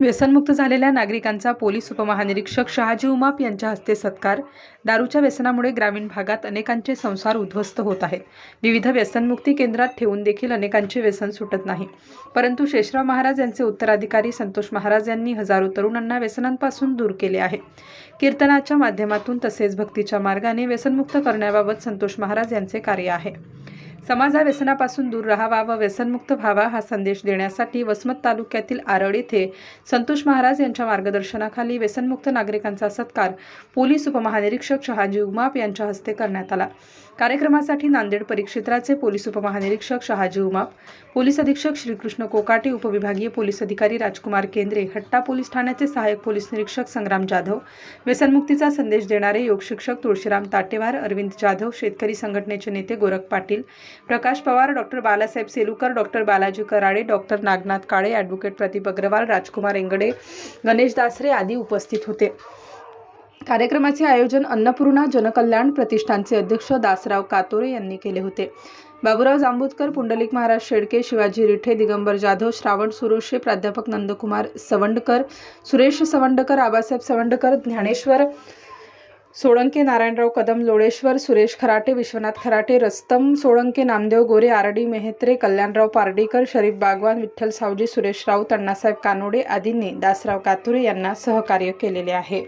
व्यसनमुक्त झालेल्या नागरिकांचा पोलीस उपमहानिरीक्षक शहाजी उमाप यांच्या हस्ते सत्कार. दारूच्या व्यसनामुळे ग्रामीण भागात अनेकांचे संसार उद्ध्वस्त होत आहेत. विविध व्यसनमुक्ती केंद्रात ठेवून देखील अनेकांचे व्यसन सुटत नाही. परंतु शेषराव महाराज यांचे उत्तराधिकारी संतोष महाराज यांनी हजारो तरुणांना व्यसनांपासून दूर केले आहे. कीर्तनाच्या माध्यमातून तसेच भक्तीच्या मार्गाने व्यसनमुक्त करण्याबाबत संतोष महाराज यांचे कार्य आहे. समाज हा व्यसनापासून दूर राहावा व व्यसनमुक्त व्हावा हा संदेश देण्यासाठी वसमत तालुक्यातील आरड येथे संतोष महाराज यांच्या मार्गदर्शनाखाली व्यसनमुक्त नागरिकांचा सत्कार पोलीस उपमहानिरीक्षक शहाजी उमाप यांच्या हस्ते करण्यात आला. कार्यक्रमासाठी नांदेड परिक्षेत्राचे पोलीस उपमहानिरीक्षक शहाजी उमाप पोलीस अधीक्षक श्रीकृष्ण कोकाटे उपविभागीय पोलीस अधिकारी राजकुमार केंद्रे हट्टा पोलीस ठाण्याचे सहाय्यक पोलीस निरीक्षक संग्राम जाधव व्यसनमुक्तीचा संदेश देणारे योग शिक्षक तुळशीराम ताटेवार अरविंद जाधव शेतकरी संघटनेचे नेते Gorakh Patil Prakash Pawar doctor Balasaheb Selukar doctor Balaji Karade doctor Nagnath Kale advocate Pradeep Agrawal Rajkumar Engade Ganesh Dasare आदी उपस्थित होते. कार्यक्रमाचे आयोजन अन्नपूर्णा जनकल्याण प्रतिष्ठानचे अध्यक्ष दासराव कातोरे यांनी केले होते. बाबूराव जांबूतकर पुंडलिक महाराज शेडके शिवाजी रिठे दिगंबर जाधव श्रावण सुरोशे प्राध्यापक नंदकुमार सवंडकर सुरेश सवंडकर आबासाहेब सवंडकर ज्ञानेश्वर सोळंके नारायणराव कदम लोळेश्वर सुरेश खराटे विश्वनाथ खराटे रस्तम सोळंके नामदेव गोरे आरडी मेहत्रे कल्याणराव पार्डीकर शरीफ बागवान विठ्ठल सावजी सुरेश राऊत अण्णासाहेब कानोडे आदींनी दासराव कातुरे यांना सहकार्य केलेले आहे.